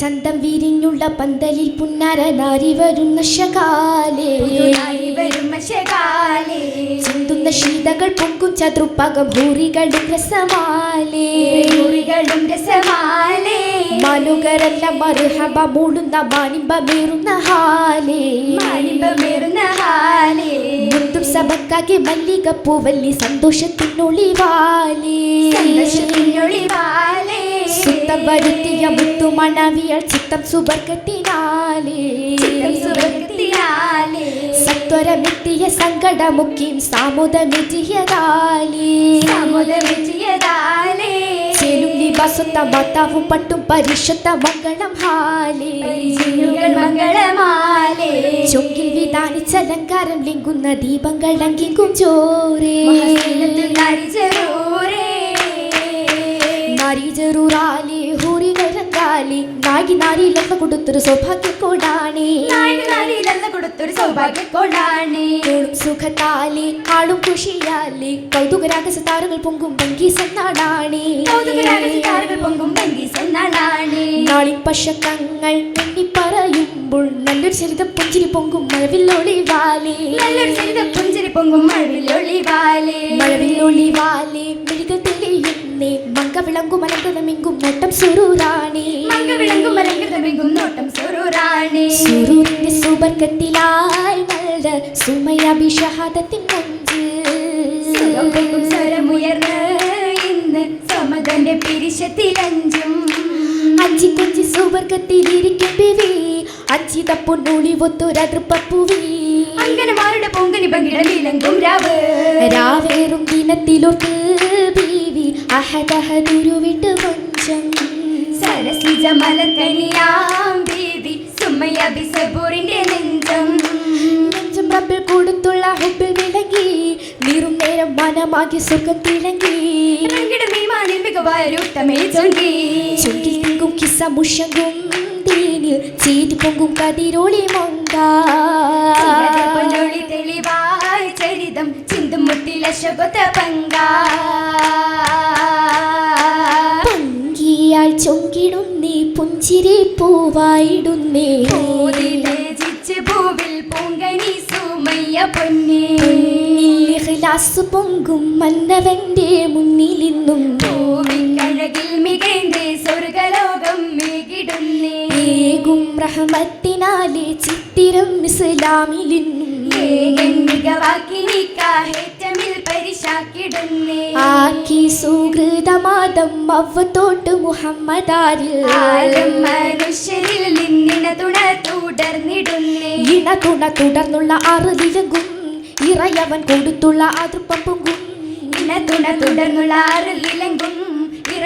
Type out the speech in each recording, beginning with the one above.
ചന്തം വിരിഞ്ഞുള്ള പന്തലിൽ പുന്നര നാരി വരുന്ന ശകാലേ. ചിന്തുന്ന ശീതകൾ പൊങ്കും ചതുർപ്പകം ഭൂരികളും രസമാലേ. മുറികളും രസമാലേ. മനുകരല്ല മറുഹബ മൂടുന്ന മാണിമ്പമേറുന്ന ഹാലേ. മാണിമ്പമേറുന്ന ഹാലേ. മുന്തും സഭക്കാകെ മല്ലിക പൂവല്ലി സന്തോഷത്തിനൊളിവാലേ. സന്തോഷത്തിനൊളിവാലേ. സുത്തം വരുത്തിയ മുത്തുമണവിയൽ ചിത്തം സുബർക്കത്തിനാലേ ചിത്തം സുവർഗത്തിനാലേ. സത്വരമെത്തിയ സങ്കടമുക്കിയും സാമുദമെത്തിയതാലേ സമുദ്രമെത്തിയതാലേ ചേലും ലിബാസൊത്ത മാതാവും പട്ടും പരിശുദ്ധ മംഗളം ഹാലേ. പരിചയങ്ങൾ മംഗളമാലേ. ചൊങ്കിൽ വിധാനിച്ച അലങ്കാരം ലിങ്കുന്ന ദീപങ്ങൾ ലംഘിക്കും ചോരേ. മഹസീനത്തിൽ നരിചരൂരേ നാരി ചെറുറാലി ഹൂറികൾ രംഗാലി നാഗി നാരി ലഭ കൊടുത്തൊരു സൗഭാഗ്യ കൊടാണേ നായിക നാരിയിലല്ല കൊടുത്തൊരു സൗഭാഗ്യക്കൊണ്ടാണ് തോളും സുഖത്താലി ആളും ഖുഷിയാലി കൗതുക രാഗസതാരങ്ങൾ പൊങ്കും ഭംഗി സന്നാടാണേ കൗതുകരാഗസിതാരകൾ പൊങ്കും ഭംഗി സന്നാടാണേ നാളി പശക്കങ്ങൾ എണ്ണി പറയുമ്പോൾ നല്ലൊരു ചരിത പുഞ്ചിരി പൊങ്കും മഴവില്ലൊളിവാലേ നല്ലൊരു ചരിത പുഞ്ചിരി പൊങ്കും മഴവിലൊളിവാലേ മഴവില്ലൊളിവാലേ മിഴികൾ വാലേ മങ്ക വിളങ്കും അലങ്കണമെങ്കും നോട്ടം സുരൂരാണി നോട്ടം സുരൂരാണി സുരൂരിന്റെ സുബർക്കത്തിലായി നല്ല സുമയാഭിഷഹാദത്തിൻ മഞ്ച്. സ്വരമുയർന്ന് ഇന്ന് സമതന്റെ പിരിശത്തിലഞ്ചും. അഞ്ചി കൊഞ്ചി സുബർക്കത്തിലിരിക്കും പിവി അഞ്ചി തപ്പൊന്നൂളി ഒത്തൊരതൃപ്പൂവി അങ്കനമാരുടെ പൊങ്കനി പങ്കിട നീലങ്കും രാവ് രാവേറും ദിനത്തിലൊട്ട് ബീവി അഹദഹദുരുവിട്ട് വഞ്ചം സരസ്വിജ മലക്കനിയാം ബീവി സുമയ ബിസബൂറിന്റെ നെഞ്ചം. നെഞ്ചം റബ്ബിൽ കൊടുത്തുള്ള ഹുബിൽ വിളങ്ങി നീറും നേരം മനമാകി സുഖം തിളങ്ങി മികവായ രൂപമേ ചുണ്ടിൽ തിങ്കും കിസ്സ മുഷങ്കും തേനിൽ ചീതി പൊങ്കും കതിരോളി മങ്ക പൊന്നൊളി തെളിവായി ചരിതം ചിന്തും മുട്ടില ശകൊത്ത പങ്ക. പങ്കിയാൽ ചൊങ്കിടുന്നേ പുഞ്ചിരി പൂവായിടുന്നേ. പൂവിൽ പൂങ്കനി സുമയ്യ പൊന്നേ. ഇഖ്ലാസ് പൊങ്കും മന്നവന്റെ മുന്നിലിന്നും പൂവിൻ കഴകിൽ മികേണ്ടേ സ്വർഗലോകം ഏകും റഹ്മത്തിനാലെ ചിത്തിരം ഇസ്ലാമിലിന്നും ആക്കി അവത്തോട്ട് മുഹമ്മദാരിൽ മനുഷ്യരിൽ തുണ തുടർന്നിടുന്നേ. ഇണ തുണ തുടർന്നുള്ള അറുതിലകും ഇറയവൻ കൊടുത്തുള്ള അതൃപ്പം പൊങ്കും. ഇന തുണ തുടർന്നുള്ള ആറിലെങ്കും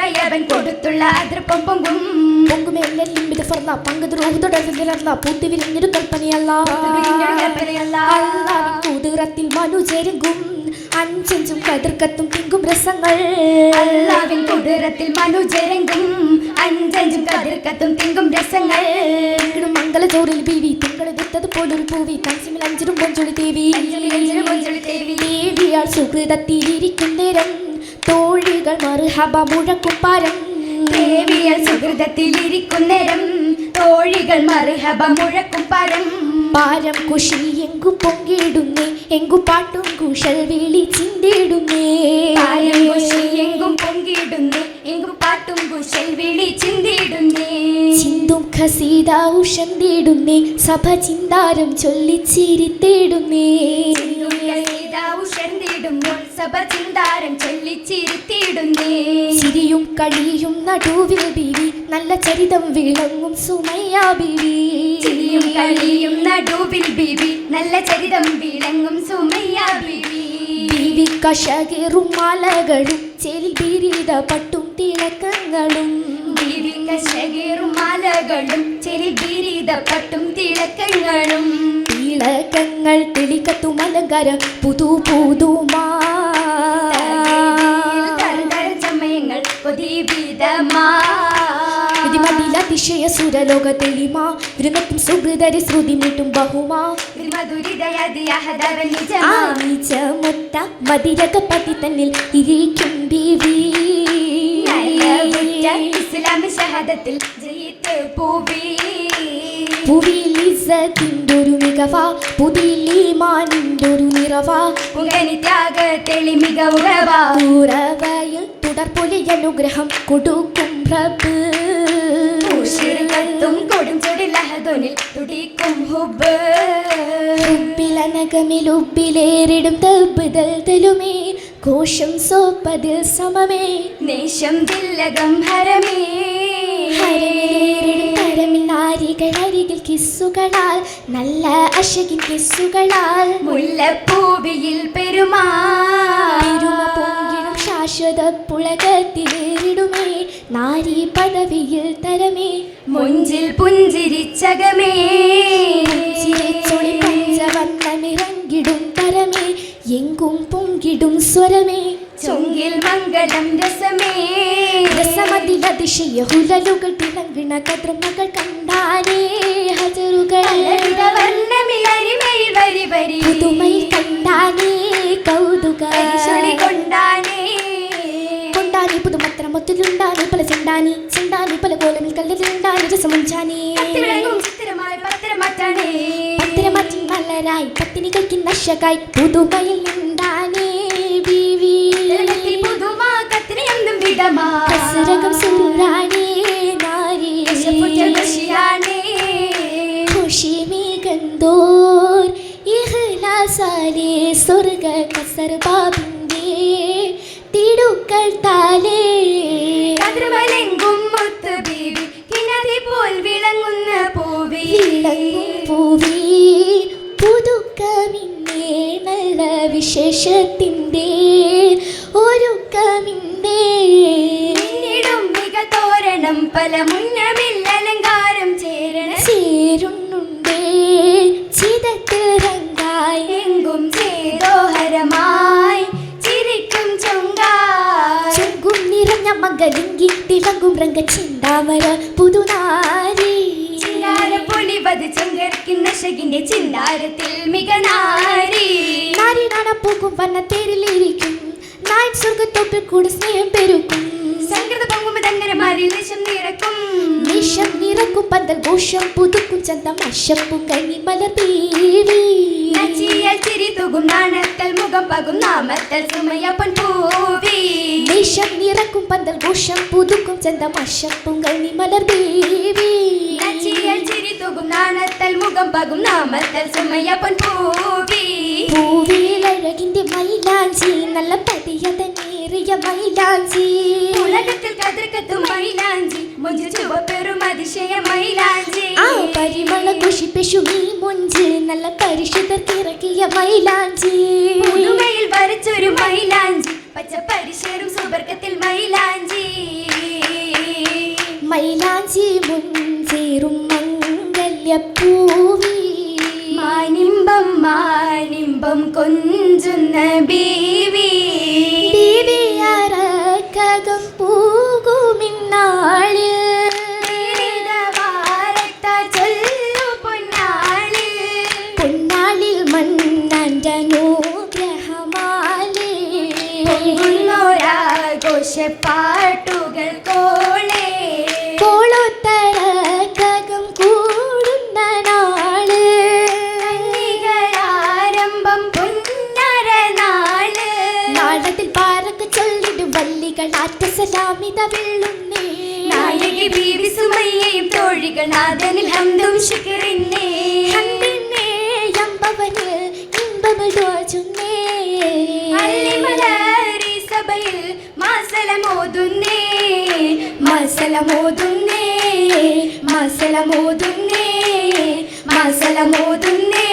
ഇറയവൻ കൊടുത്തുള്ള അതിർപ്പം പൊങ്കും പൊങ്കുമെല്ലാം ഇത് ഫർന്ന പങ്കത് റൂഹ് തുടർന്നിരുന്ന പൂത്തി വിരിഞ്ഞൊരു കൽപ്പനയല്ല. അല്ലാവിൻ കുതിരത്തിൽ മനുചെരുങ്കും അഞ്ചഞ്ചും കതിർക്കത്തും തിങ്കും രസങ്ങൾ. അല്ലാവിൻ കുതിരത്തിൽ മനുജരങ്കും അഞ്ചഞ്ചും കതിർക്കത്തും തിങ്കും രസങ്ങൾ. തിങ്കളും മംഗള ചോറിൽ ബീവി തിങ്കളെടുത്തത് പോലൊരു പൂവി. തൻസിമിൽ അഞ്ചിനും പൊഞ്ചൊളി ദേവി. ദേവിയാൾ സുഹൃതത്തിലിരിക്കും നേരം. തോഴികൾ മറുഹബ മുഴക്കും പരം. ദേവിയൽ സുഹൃതത്തിലിരിക്കുന്നേരം. തോഴികൾ മറുഹബ മുഴക്കും പരം. പാരം കുഷി എങ്കു പൊങ്കിടുന്നേ എങ്കു പാട്ടും കുശൽ വിളി ചിന്തിടുന്നേ. പാരം കുഷി എങ്കും പൊങ്കിടുന്നേ എങ്കു പാട്ടും കുശൽ വിളി ചിന്തിടുന്നേ. ചിന്തും ഖസീദ ഉഷന്തിടുന്നേ സഭ ചിന്താരം ചൊല്ലിച്ചീരിതേടുനേ ചിന്തും ഖസീദ ഉഷർന്നിടുമ്പോൾ സഭ ചിന്താരം ചൊല്ലിച്ചിരുത്തിയിടുന്നേ. ചിരിയും കളിയും നടുവിൽ ബിവി നല്ല ചരിതം വിളങ്ങും സുമയ്യ ബിവി. ചിരിയും കളിയും നടുവിൽ ബീവി നല്ല ചരിതം വിളങ്ങും സുമയ്യ ബീവി. ബിവി കഷകേറും മാലകളും ചേലിൽ ബിരിത പട്ടും തിളക്കങ്ങളും. ബീവി കഷകേറും മാലകളും ചെരി ബിരിത പട്ടും തിളക്കങ്ങളും. തിളക്കങ്ങൾ തെളിക്കത്തും അലങ്കാരം പുതു പുതുമാ ഇതിമതിലതിശയ സുരലോക തെളിമാ. വൃണത്തും സുഹൃതരി ശ്രുതി മീട്ടും ബഹുമാ ആനിച്ചമൊത്ത മതിരക പതി തന്നിൽ ഇരിക്കും ബീവി. കലാമ ഷഹാദത്തിൽ ജയിത്ത് പൂവി. പുവിയിൽ ഇസ്സത്തിന്റൊരു മികവ. പുതിയിൽ ഈമാനിന്റൊരു നിറവ. പുങ്കനി ത്യാഗ തെളിമിക ഉറവാ. ഉറവയിൽ തുടർപൊലി അനുഗ്രഹം കൊടുക്കും പ്രഭു. തുടിക്കും ഹുബ്. കോശം സോപ്പതിൽ സമമേ. നേശം തില്ലകം ഹരമേ. ഹരമിലേറിടും തരമിൽ നാരികൾ അരികിൽ കിസ്സുകളാൽ. നല്ല അശകിൻ കിസ്സുകളാൽ. മുല്ലപ്പൂവിയിൽ പെരുമാ പുഞ്ചിരിച്ചകമേ ചിരിച്ചൊളി പഞ്ചവർണമിറങ്ങിടും തരമേ. എങ്കും പൊങ്കിടും സ്വരമേ. ചൊങ്കിൽ മംഗളം രസമേ. രസമതിലതിശയ ഹുലലുകൾ തിളങ്ങിണ കദ്രമകൾ കണ്ടാനേ. ഹജറുകൾ പുതുമൈ കണ്ടാനേ. കൗതുക കൊണ്ടാനേ. കൊണ്ടാനി പുതുമത്ര മൊത്തത്തിലുണ്ടാനി പല ചെണ്ടാനി ചെണ്ടാനി പല കോലമിൽ കല്ലിലുണ്ടാനി. രസമുഞ്ചാനി. ആശകായി പുതുമയിൽ നിന്നാനേ ബീവി. പൂവി. വിശേഷത്തിന്റെ ഒരുക്കമിന്റെ തോരണം പല മുന്നമില്ല അലങ്കാരം ചേരണ. ചേരുന്നുണ്ടേ ചിതത്തിൽ രംഗായി. എങ്കും ചേതോഹരമായി ചിരിക്കും ചുങ്കും നിറഞ്ഞ മകലിങ്കി തിളങ്ങും രംഗ ചിന്താമര പുതുനാരി. ചെങ്കരക്കുന്ന ശകിന്റെ ചിന്താരത്തിൽ മിക നാരി പോകും വന്ന തേരിലിരിക്കും. നായൻ സ്വർഗത്തോപ്പിൽ കൂടി സ്നേഹം പെരുക്കും. സംഗൃത തന്നെ മാറി നിശം നിറക്കും. നിശം നിറക്കും പന്തൽ ഘോഷം പുതുക്കും ചന്തം അശപ്പും മലർ ദേവി നച്ചിയാൽ ചിരി തുകും നാണത്തൽ മുഖം പകും നാമത്തൽ സുമയപ്പൻ പൂവി. നിശം നിറക്കും പന്തൽ ഘോഷം പുതുക്കും ചന്തം അശപ്പും കഞ്ഞി മലർ ദേവി മുഖം പകും നാമത്തൽ സുമയപ്പൻ പൂവി. പൂവിയിലഴകിന്റെ മൈലാഞ്ചി നല്ല പതിയതനേറിയ മൈലാഞ്ചി. ഉലകത്തിൽ കതിർക്കത്തും മൈലാഞ്ചി മുഞ്ചു ചുവപ്പെറും അതിശയ മൈലാഞ്ചി. ആ പരിമള കുഷിപ്പെഷുമീ മുഞ്ച് നല്ല പരിശുദ്ധർക്കിറക്കിയ മൈലാഞ്ചി. പുതുമയിൽ വരച്ചൊരു മൈലാഞ്ചി പച്ച പരിശേറും സുബർക്കത്തിൽ മൈലാഞ്ചി. മൈലാഞ്ചി മുഞ്ചേറും മംഗല്യപ്പൂവി മാനിമ്പം മാനിമ്പം കൊഞ്ചുന്ന ബീവി. ദേവിയറക്കകം പൂകുമിന്നാളിൽ പൊന്നാളിൽ. മണ്ണന്റെ കോളേ. ആറ്റസലാമിത വെള്ളുന്നേ നായകി ബീവി സുമയ്യയും തോഴികൾ നാഥനിൽ ഹന്തും ശുക്രിന്നേ ഹന്തിന്നേ അമ്പവന് ഇമ്പമലോചുന്നേ അല്ലിമലരി സഭയിൽ മാസലമോതുന്നേ. മാസലമോതുന്നേ മാസലമോതുന്നേ മാസലമോതുന്നേ.